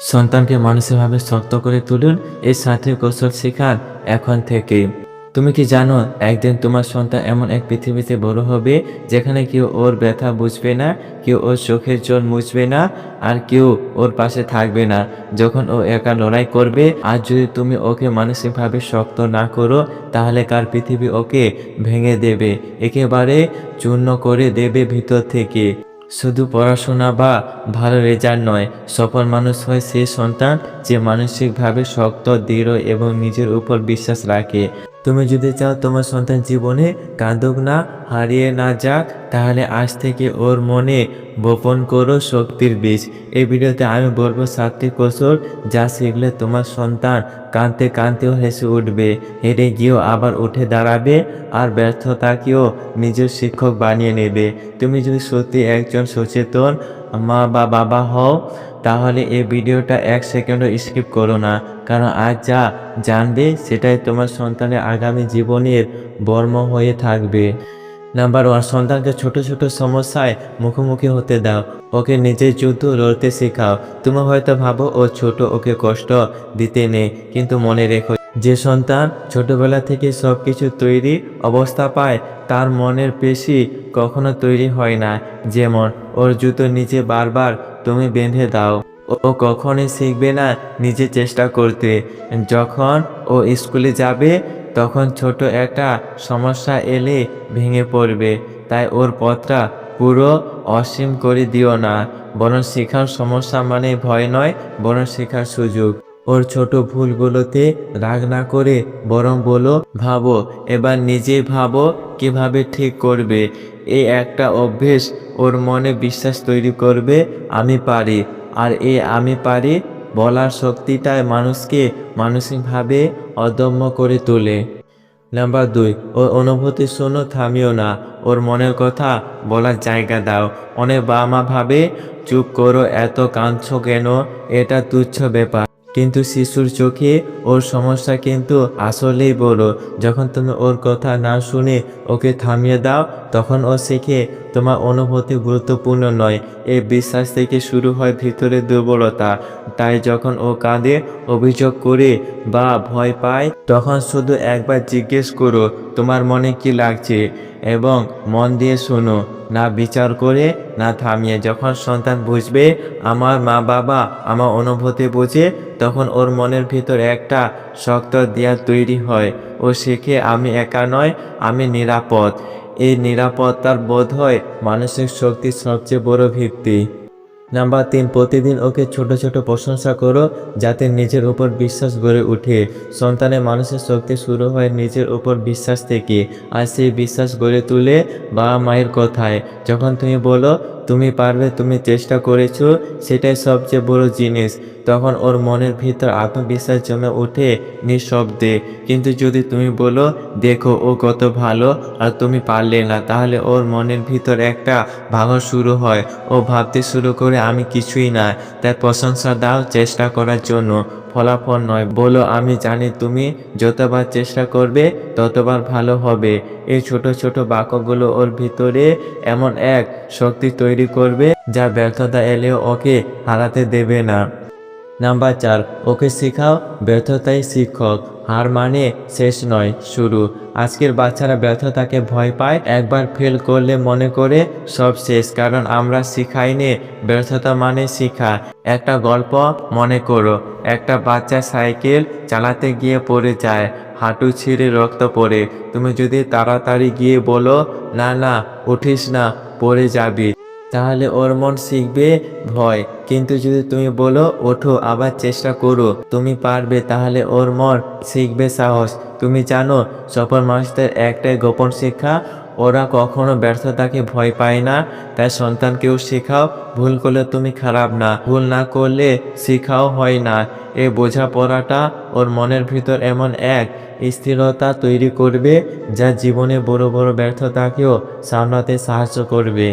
সন্তানকে মানসিকভাবে শক্ত করে তুলুন, এর সাথে কৌশল শেখান এখন থেকে। তুমি কি জানো, একদিন তোমার সন্তান এমন এক পৃথিবীতে বড় হবে, যেখানে কেউ ওর ব্যথা বুঝবে না, কেউ ওর চোখের জল মুছবে না, আর কেউ ওর পাশে থাকবে না। যখন ও একা লড়াই করবে, আর যদি তুমি ওকে মানসিকভাবে শক্ত না করো, তাহলে কার পৃথিবী ওকে ভেঙে দেবে? একেবারে চূর্ণ করে দেবে ভিতর থেকে। শুধু পড়াশোনা বা ভালো রেজাল্ট নয়, সফল মানুষ হয় সেই সন্তান যে মানসিকভাবে শক্ত, দৃঢ় এবং নিজের উপর বিশ্বাস রাখে। তুমি যদি চাও তোমার সন্তান জীবনে কাঁদুক না, হারিয়ে না যাক, তাহলে আজ থেকে ওর মনে বপন করো শক্তির বীজ। এই ভিডিওতে আমি বলব সাতটি কৌশল যা শিখলে তোমার সন্তান কাঁদতে কাঁদতেও হেসে উঠবে হেরে গিয়েও আবার উঠে দাঁড়াবে আর ব্যর্থতাকেও নিজের শিক্ষক বানিয়ে নেবে। তুমি যদি সত্যি একজন সচেতন মা বা বাবা হও, তাহলে এই ভিডিওটা এক সেকেন্ডও স্কিপ করো না। কারণ আজ যা জানবে, সেটাই তোমার সন্তানের আগামী জীবনের বর্ম হয়ে থাকবে। নাম্বার ওয়ান, সন্তানকে ছোট ছোট সমস্যায় মুখোমুখি হতে দাও। ওকে নিজের যুদ্ধ লড়তে শেখাও। তুমি হয়তো ভাবো, ও ছোট, ওকে কষ্ট দিতে নেই। কিন্তু মনে রেখো, যে সন্তান ছোটবেলা থেকে সব কিছু তৈরি অবস্থা পায় তার মনের পেশি কখনো তৈরি হয় না। যেমন, ওর জুতো নিচে বারবার তুমি বেঁধে দাও। ও কখনোই শিখবে না নিজে চেষ্টা করতে। যখন ও স্কুলে যাবে, তখন ছোট একটা সমস্যা এলে ভেঙে পড়বে। তাই ওর পথটা পুরো অসীম করে দিও না। বরং শেখার সমস্যা মানে ভয় নয়, বরং শেখার সুযোগ। ওর ছোট ভুলগুলোতে রাগ না করে বরং বলো, ভাবো, এবার নিজেই ভাবো কীভাবে ঠিক করবে। এই একটা অভ্যেস, ওর মনে বিশ্বাস তৈরি করবে, আমি পারি। আর এই আমি পারি বলার শক্তিটাই মানুষকে মানসিকভাবে অদম্য করে তোলে। নাম্বার দুই, ওর অনুভূতি শোনো, থামিও না। ওর মনের কথা বলার জায়গা দাও। অনেক বাবা মা ভাবে, চুপ করো, এত কাঁদছো কেন? এটা তুচ্ছ ব্যাপার। কিন্তু শিশুর চোখে ওর সমস্যা কিন্তু আসলেই বড়। যখন তুমি ওর কথা না শুনে ওকে থামিয়ে দাও, তখন ও শেখে তোমার অনুভূতি গুরুত্বপূর্ণ নয়। এই বিশ্বাস থেকে শুরু হয় ভিতরে দুর্বলতা। তাই যখন ও কাঁদে, অভিযোগ করে বা ভয় পায়, তখন শুধু একবার জিজ্ঞেস করো, তোমার মনে কি লাগছে? এবং মন দিয়ে শুনো, না বিচার করে, না থামিয়ে। যখন সন্তান বুঝবে আমার মা বাবা আমার অনুভূতি বুঝে, তখন ওর মনের ভিতর একটা শক্ত দেয়াল তৈরি হয়। ও শিখে, আমি একা নয়, আমি নিরাপদ। এই নিরাপত্তার বোধ হয় মানসিক শক্তির সবচেয়ে বড় ভিত্তি। নাম্বার তিন, প্রতিদিন ওকে ছোট ছোট প্রশংসা করো যাতে নিজের উপর বিশ্বাস গড়ে উঠে সন্তানের মানুষের শক্তি শুরু হয় নিজের উপর বিশ্বাস থেকে আর সেই বিশ্বাস গড়ে তুলে বাবা মায়ের কথায়। যখন তুমি বলো, তুমি পারবে, তুমি চেষ্টা করেছ, সেটাই সবচেয়ে বড় জিনিস। তখন ওর মনের ভিতর আত্মবিশ্বাস জমে ওঠে নিঃশব্দে। কিন্তু যদি তুমি বলো, দেখো, ও কত ভালো আর তুমি পারলে না, তাহলে ওর মনের ভিতর একটা ভাঙা শুরু হয়। ও ভাবতে শুরু করে, আমি কিছুই না। তার প্রশংসা দাও চেষ্টা করার জন্য। ফলাফল নয়। বলো, আমি জানি তুমি যতবার চেষ্টা করবে, ততবার ভালো হবে। এই ছোট ছোট বাক্যগুলো ওর ভিতরে এমন এক শক্তি তৈরি করবে, যা ব্যর্থতা এলেও ওকে হারাতে দেবে না। নাম্বার চার, ওকে শেখাও ব্যর্থতাই শিক্ষক। হার মানে শেষ নয়, শুরু। আজকের বাচ্চারা ব্যর্থতাকে ভয় পায়, একবার ফেল করলে মনে করে সব শেষ। কারণ আমরা শিখাইনি ব্যর্থতা মানে শিখা। একটা গল্প মনে করো, একটা বাচ্চা সাইকেল চালাতে গিয়ে পড়ে যায়, হাঁটু ছিঁড়ে রক্ত পড়ে। তুমি যদি তাড়াতাড়ি গিয়ে বলো, না না, উঠিস না, পড়ে যাবি। তাহলে ওর মন শিখবে ভয়। কিন্তু যদি তুমি বলো, ওঠো, আবার চেষ্টা করো, তুমি পারবে, তাহলে ওর মন শিখবে সাহস। তুমি জানো, সফল মানুষদের একটাই গোপন শিক্ষা, ওরা কখনো ব্যর্থতাকে ভয় পায় না। তাই সন্তানকেও শেখাও, ভুল করলে তুমি খারাপ না, ভুল না করলে শেখাও হয় না। এই বোঝাপড়াটা ওর মনের ভিতর এমন এক স্থিরতা তৈরি করবে, যা জীবনে বড় বড় ব্যর্থতাকেও সামলাতে সাহায্য করবে।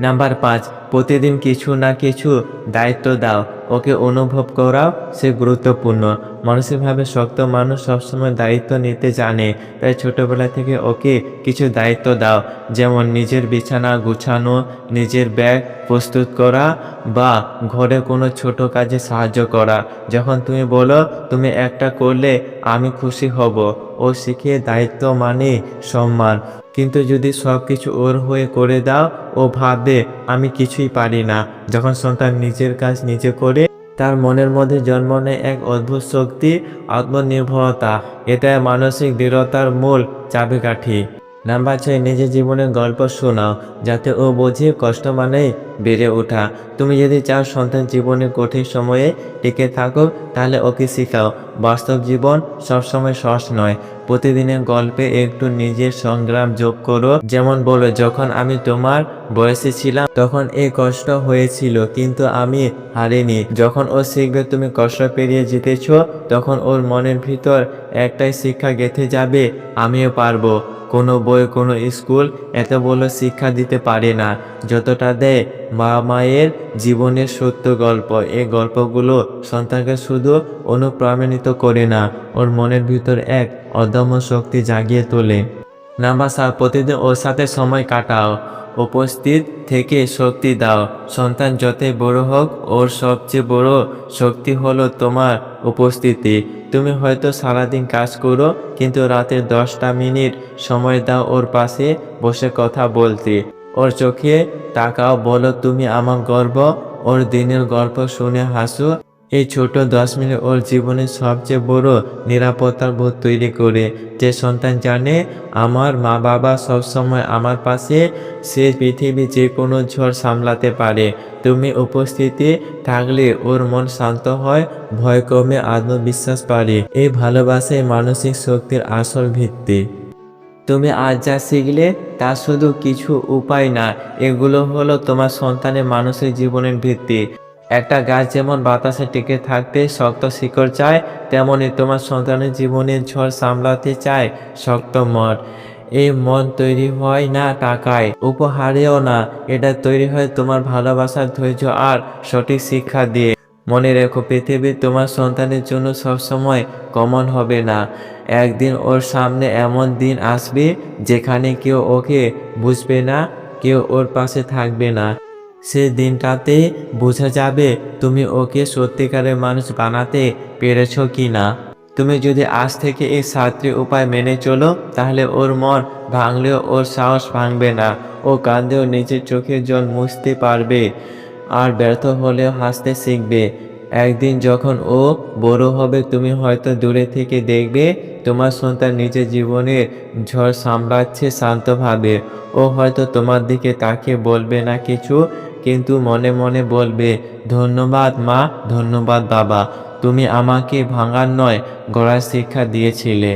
নাম্বার পাঁচ, প্রতিদিন কিছু না কিছু দায়িত্ব দাও। ওকে অনুভব করাও সে গুরুত্বপূর্ণ। মানসিকভাবে শক্ত মানুষ সবসময় দায়িত্ব নিতে জানে, তাই ছোটবেলা থেকে ওকে কিছু দায়িত্ব দাও, যেমন নিজের বিছানা গুছানো, নিজের ব্যাগ প্রস্তুত করা বা ঘরে কোনো ছোট কাজে সাহায্য করা। যখন তুমি বলো, তুমি একটা করলে আমি খুশি হব। ও শিখে দায়িত্ব মানে সম্মান। কিন্তু যদি সব কিছু ওর হয়ে করে দাও ও ভাবে আমি কিছুই পারি না। যখন সন্তান নিজের কাজ নিজে করে, তার মনের মধ্যে জন্ম নেয় এক অদ্ভুত শক্তি, আত্মনির্ভরতা। এটা মানসিক দৃঢ়তার মূল চাবিকাঠি। নাম্বার ছয়, নিজের জীবনের গল্প শোনাও যাতে ও বোঝে কষ্ট মানেই বেড়ে ওঠা। তুমি যদি চাও সন্তান জীবনের কঠিন সময়ে টিকে থাকো তাহলে ওকে শেখাও। বাস্তব জীবন সবসময় সস নয়। প্রতিদিনের গল্পে একটু নিজের সংগ্রাম যোগ করো। যেমন বলো, যখন আমি তোমার বয়সে ছিলাম, তখন এই কষ্ট হয়েছিল, কিন্তু আমি হারিনি। যখন ও শিখবে তুমি কষ্ট পেরিয়ে জিতেছ তখন ওর মনের ভিতর একটাই শিক্ষা গেঁথে যাবে, আমিও পারব। কোনো বই, কোনো স্কুল এত বড় শিক্ষা দিতে পারে না। যতটা দেয় মা মায়ের জীবনের সত্য গল্প, এই গল্পগুলো সন্তানকে শুধু অনুপ্রাণিত করে না, ওর মনের ভিতর এক অদম্য শক্তি জাগিয়ে তোলে। নাম্বার সাত প্রতিদিন ওর সাথে সময় কাটাও। উপস্থিত থেকে শক্তি দাও। সন্তান যতই বড় হোক, ওর সবচেয়ে বড় শক্তি হলো তোমার উপস্থিতি। তুমি হয়তো সারাদিন কাজ করো, কিন্তু রাতের দশটা মিনিট সময় দাও ওর পাশে বসে কথা বলতে। ওর চোখে তাকাও, বলো, তুমি আমার গর্ব। ওর দিনের গল্প শুনে হাসো। এই ছোট দশ মিনিট ওর জীবনের সবচেয়ে বড় নিরাপত্তার বোধ তৈরি করে। যে সন্তান জানে, আমার মা বাবা সবসময় আমার পাশে, সে পৃথিবী যে কোনো ঝড় সামলাতে পারে। তুমি উপস্থিতি থাকলে ওর মন শান্ত হয়, ভয় কমে আত্মবিশ্বাস বাড়ে। এই ভালোবাসাই মানসিক শক্তির আসল ভিত্তি। তুমি আজ যা শিখলে, তা শুধু কিছু উপায় না, এগুলো হলো তোমার সন্তানের মানসিক জীবনের ভিত্তি। একটা গাছ যেমন বাতাসে টিকে থাকতে শক্ত শিকড় চায়, তেমনি তোমার সন্তানের জীবনের ঝড় সামলাতে চায় শক্ত মন। এই মন তৈরি হয় না টাকায়, উপহারেও না। এটা তৈরি হয় তোমার ভালোবাসার ধৈর্য আর সঠিক শিক্ষা দিয়ে। মনে রেখো, পৃথিবী তোমার সন্তানের জন্য সবসময় কমন হবে না। একদিন ওর সামনে এমন দিন আসবে যেখানে কেউ ওকে বুঝবে না, কেউ ওর পাশে থাকবে না। সে দিনটাতে বোঝা যাবে তুমি ওকে সত্যিকারের মানুষ বানাতে পেরেছ কি না তুমি যদি আজ থেকে এই সাতটি উপায় মেনে চলো, তাহলে ওর মন ভাঙলেও ওর সাহস ভাঙবে না। ও কাঁদেও নিজের চোখের জল মুছতে পারবে আর ব্যর্থ হলেও হাসতে শিখবে। একদিন যখন ও বড় হবে, তুমি হয়তো দূরে থেকে দেখবে তোমার সন্তান নিজের জীবনের ঝড় সামলাচ্ছে শান্তভাবে। ও হয়তো তোমার দিকে তাকে বলবে না কিছু কিন্তু মনে মনে বলবে, ধন্যবাদ মা, ধন্যবাদ বাবা। তুমি আমাকে ভাঙার নয়, গড়ার শিক্ষা দিয়েছিলে।